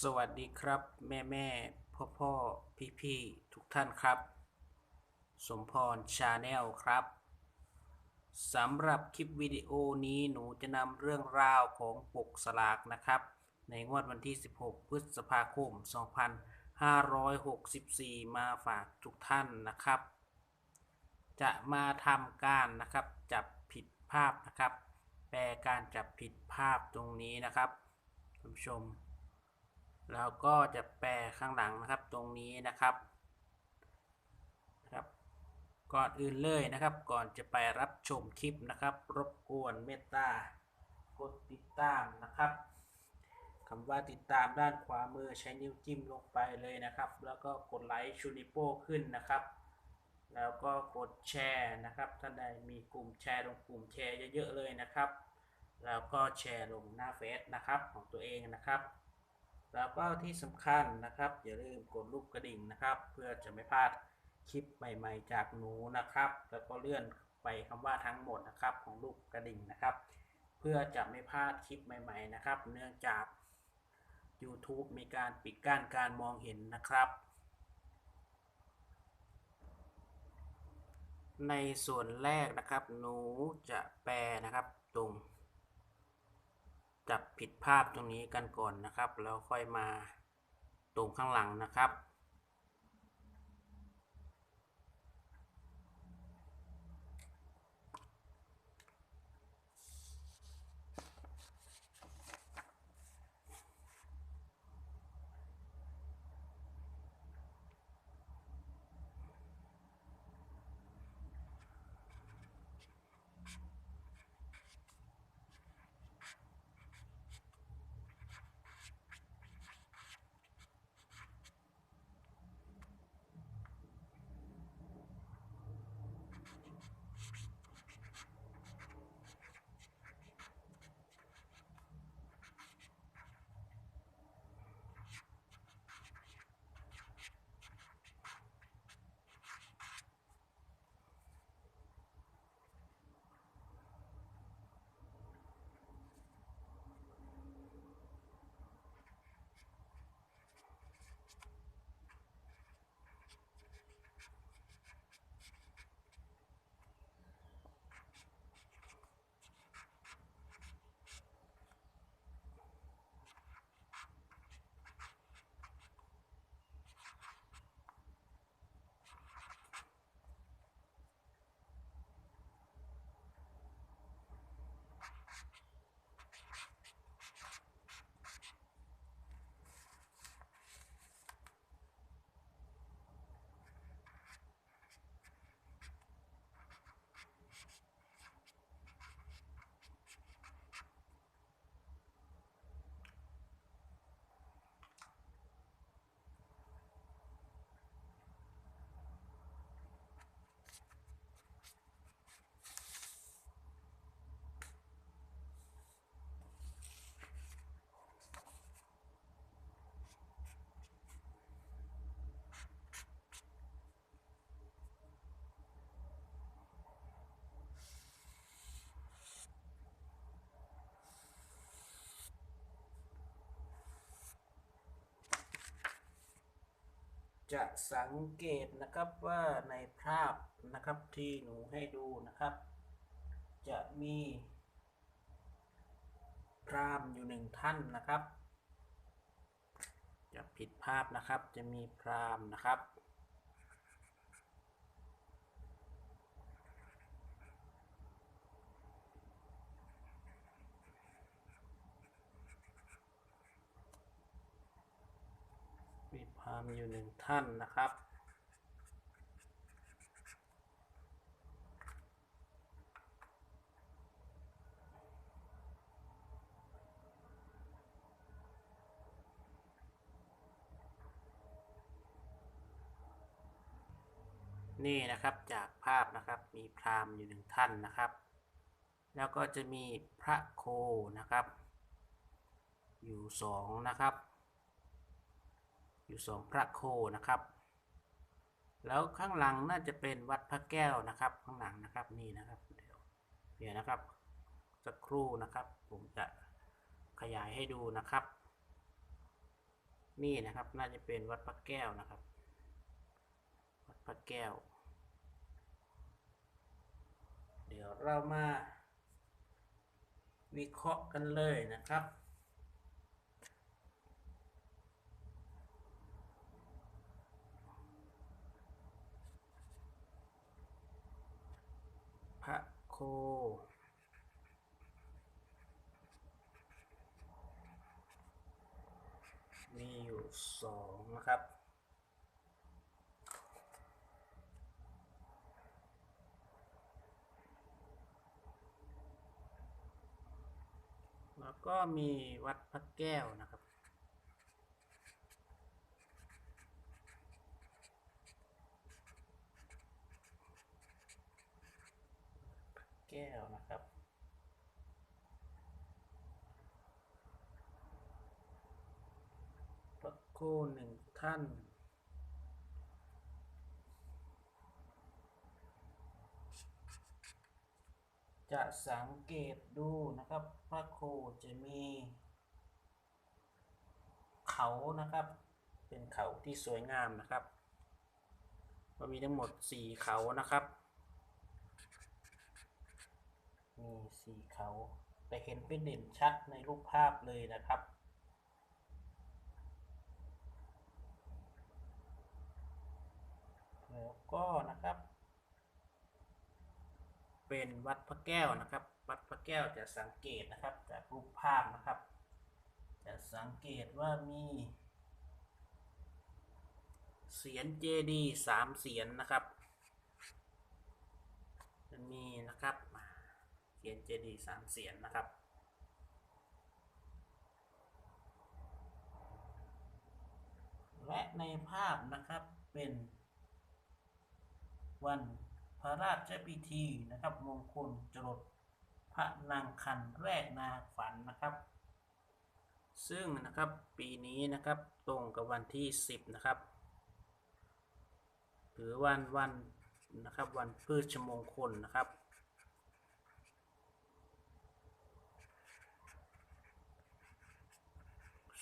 สวัสดีครับ แม่แม่พ่อพ่อพี่พี่ๆทุกท่านครับ สมพรชาแนลครับสำหรับคลิปวิดีโอนี้หนูจะนำเรื่องราวของปกสลากนะครับ ในงวดวันที่ 16 พฤษภาคม 2564 มาฝากทุกท่านนะครับ จะมาทำการนะครับ จับผิดภาพนะครับ แปลการจับผิดภาพตรงนี้นะครับท่านผู้ชม แล้วก็จะแปลข้างหลังนะครับตรงนี้นะครับนะครับ ก่อนอื่นเลยนะครับ ก่อนจะไปรับชมคลิปนะครับ รบกวนเมตตากดติดตามนะครับคำว่าติดตามด้านขวามือใช้นิ้วจิ้มลงไปเลยนะครับ แล้วก็กดไลค์ชูนิโป้ขึ้นนะครับ แล้วก็กดแชร์นะครับท่านใดมีกลุ่มแชร์ลงกลุ่มแชร์เยอะๆเลยนะครับ แล้วก็แชร์ลงหน้าเฟซนะครับของตัวเองนะครับ แล้วก็ที่สำคัญนะครับ อย่าลืมกดรูปกระดิ่งนะครับ เพื่อจะไม่พลาดคลิปใหม่ ๆ จากหนูนะครับ แล้วก็เลื่อนไปคำว่าทั้งหมดนะครับของรูปกระดิ่งนะครับ เพื่อจะไม่พลาดคลิปใหม่ ๆ นะครับ เนื่องจาก YouTube มีการปิดกั้นการมองเห็นนะครับ ในส่วนแรกนะครับ หนูจะแปลนะครับตรง จับผิดภาพตรงนี้กันก่อนนะครับ แล้วค่อยมาตรงข้างหลังนะครับ จะสังเกตนะครับว่าในภาพนะครับที่หนูให้ดูนะครับ จะมีพรามอยู่หนึ่งท่านนะครับ จะผิดภาพนะครับจะมีพรามนะครับ มีอยู่หนึ่งท่านนะครับ นี่นะครับจากภาพนะครับมีพราหมณ์อยู่หนึ่งท่านนะครับ แล้วก็จะมีพระโคนะครับ อยู่สองนะครับ อยู่สองพระโคนะครับ แล้วข้างหลังน่าจะเป็นวัดพระแก้วนะครับ ข้างหลังนะครับนี่นะครับเดี๋ยวเดี๋ยวนะครับสักครู่นะครับ ผมจะขยายให้ดูนะครับ นี่นะครับน่าจะเป็นวัดพระแก้วนะครับ วัดพระแก้ว เดี๋ยวเรามาวิเคราะห์กันเลยนะครับ พ ระโคมีอยู่สองนะครับ แล้วก็มีวัดพระแก้วนะครับ แก้วนะครับพระโคหนึ่งท่าน จะสังเกตดูนะครับ พระโคจะมี เขานะครับ เป็นเขาที่สวยงามนะครับก็มีทั้งหมดสี่เขานะครับ มี สีเขาแต่เห็นเป็นเด่นชัดในรูปภาพเลยนะครับ แล้วก็นะครับ เป็นวัดพระแก้วนะครับ วัดพระแก้วจะสังเกตนะครับจากรูปภาพนะครับ จะสังเกตว่ามีเสียนเจดีสามเสียนนะครับ จะมีนะครับ เสียนเจดีสามเสียนนะครับ และในภาพนะครับเป็นวันพระราชพิธีนะครับมงคลจรดพระนางคันแรกนาฝันนะครับ ซึ่งนะครับปีนี้นะครับตรงกับวันที่ 10 นะครับ หรือวันวันนะครับวันพืชมงคลนะครับ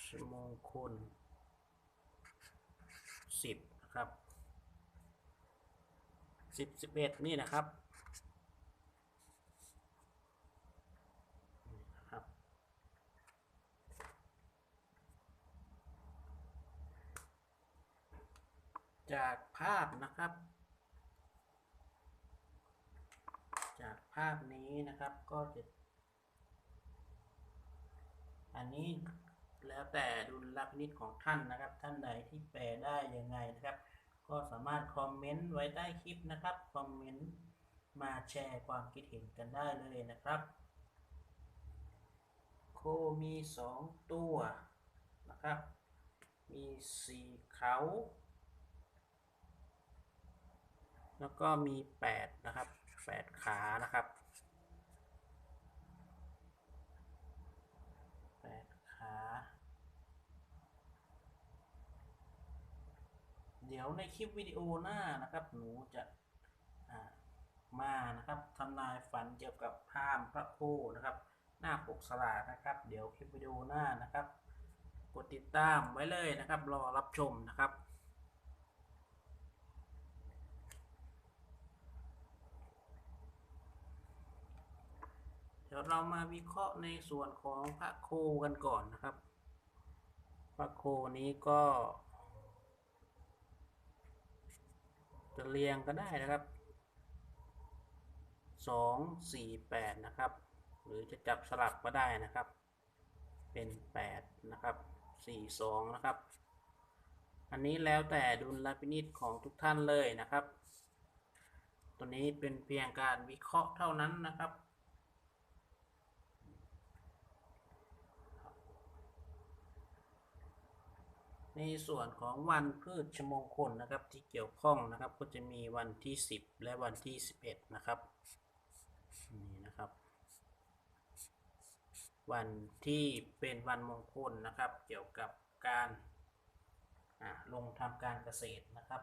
ช มงคล10นะครับสิบสิบเอ็ดนี่นะครับนี่นะครับจากภาพนะครับ จากภาพนี้นะครับก็จะอันนี้ แล้วแต่ดุลพินิจของท่านนะครับ ท่านใดที่แปลได้ยังไงนะครับ ก็สามารถคอมเมนต์ไว้ใต้คลิปนะครับ คอมเมนต์มาแชร์ความคิดเห็นกันได้เลยนะครับ โคมีสองตัวนะครับ มีสี่เขาแล้วก็มีแปดนะครับแปดขานะครับแปดขา เดี๋ยวในคลิปวิดีโอหน้านะครับ หนูจะามานะครับทำนายฝันเกี่ยวกับพรามพระคนะครับ หน้าปกสลากนะครับ เดี๋ยวคลิปวิดีโอหน้านะครับ กดติดตามไว้เลยนะครับ รอรับชมนะครับเดี๋ยวเรามาวิเคราะห์ในส่วนของพระโคกันก่อนนะครับ พระโคนี้ก็ จะเรียงก็ได้นะครับสองสี่แปดนะครับ หรือจะจับสลับก็ได้นะครับ เป็นแปดนะครับสี่สองนะครับ อันนี้แล้วแต่ดุลพินิจของทุกท่านเลยนะครับ ตัวนี้เป็นเพียงการวิเคราะห์เท่านั้นนะครับ ในส่วนของวันพืชมงคลนะครับที่เกี่ยวข้องนะครับ ก็จะมีวันที่ 10 และวันที่ 11 นะครับนี่นะครับ วันที่เป็นวันมงคลนะครับ เกี่ยวกับการลงทำการเกษตรนะครับ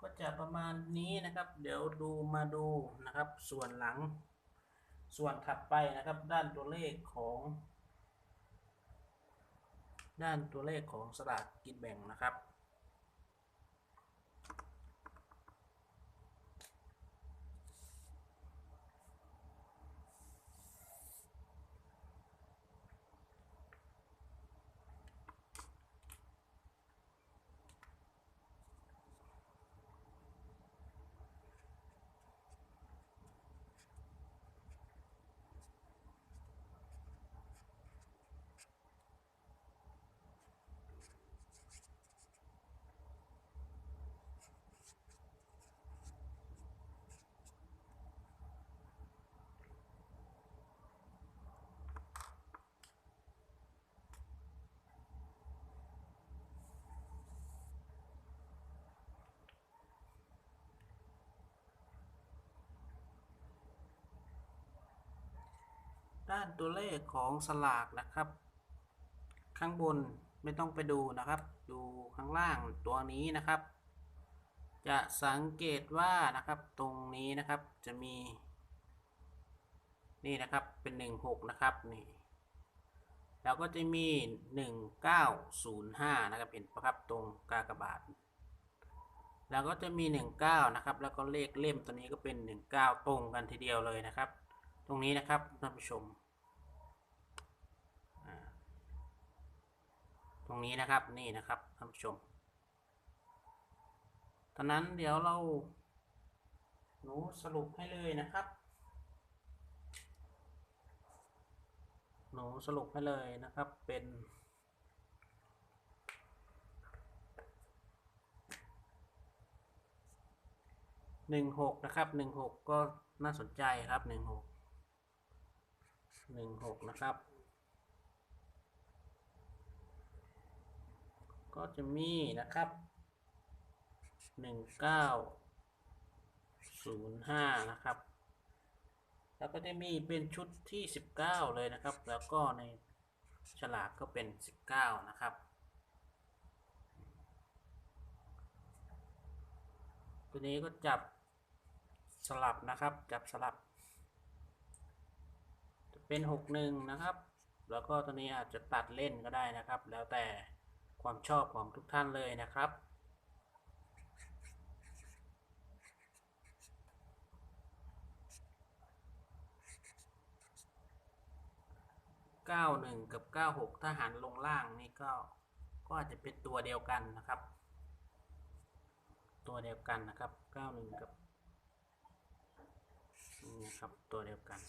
ก็จะประมาณนี้นะครับ เดี๋ยวดูมาดูนะครับ ส่วนหลัง ส่วนถัดไปนะครับ ด้านตัวเลขของ ด้านตัวเลขของสลากกินแบ่งนะครับานตัวเลขของสลากนะครับ ข้างบนไม่ต้องไปดูนะครับ ดูข้างล่างตัวนี้นะครับ จะสังเกตว่านะครับตรงนี้นะครับจะมี นี่นะครับเป็น 16 นะครับนี่แล้วก็จะมี 1905 นะครับเห็นปะครับตรงกากบาท แล้วก็จะมี 19 นะครับ แล้วก็เลขเล่มตัวนี้ก็เป็น 19 ตรงกันทีเดียวเลยนะครับ ตรงนี้นะครับท่านผู้ชมอ่า ตรงนี้นะครับนี่นะครับท่านผู้ชมตอนนั้นเดี๋ยวเราหนูสรุปให้เลยนะครับหนูสรุปให้เลยนะครับเป็นหนึ่งหกนะครับหนึ่งหกก็น่าสนใจครับหนึ่งหกหนึ่งหกนะครับ ก็จะมีนะครับหนึ่งเก้าศูนย์ห้านะครับ แล้วก็จะมีเป็นชุดที่สิบเก้าเลยนะครับ แล้วก็ในฉลากก็เป็นสิบเก้านะครับ ตัวนี้ก็จับสลับนะครับ จับสลับจะเป็นหกหนึ่งนะครับ แล้วก็ตัวนี้อาจจะตัดเล่นก็ได้นะครับ แล้วแต่ ความชอบของทุกท่านเลยนะครับ เก้าหนึ่งกับเก้าหกถ้าหันลงล่างนี่ก็ก็อาจจะเป็นตัวเดียวกันนะครับ ตัวเดียวกันนะครับเก้าหนึ่งกับนี่ครับตัวเดียวกัน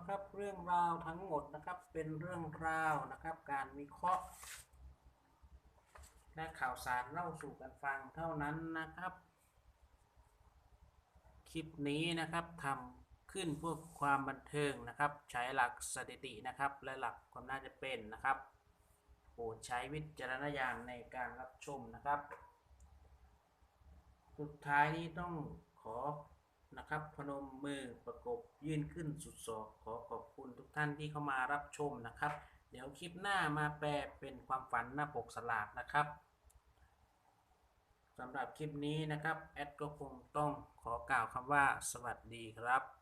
เอาละครับ เรื่องราวทั้งหมดนะครับ เป็นเรื่องราวนะครับ การวิเคราะห์และข่าวสารเล่าสู่กันฟังเท่านั้นนะครับ คลิปนี้นะครับทำขึ้นเพื่อความบันเทิงนะครับ ใช้หลักสถิตินะครับ และหลักความน่าจะเป็นนะครับโปรดใช้วิจารณญาณในการรับชมนะครับ สุดท้ายนี้ต้องขอ นะครับ พนมมือประกบยื่นขึ้นสุดศอกขอขอบคุณทุกท่านที่เข้ามารับชมนะครับ เดี๋ยวคลิปหน้ามาแปลเป็นความฝันหน้าปกสลากนะครับสำหรับคลิปนี้นะครับ แอดก็คงต้องขอกล่าวคำว่าสวัสดีครับ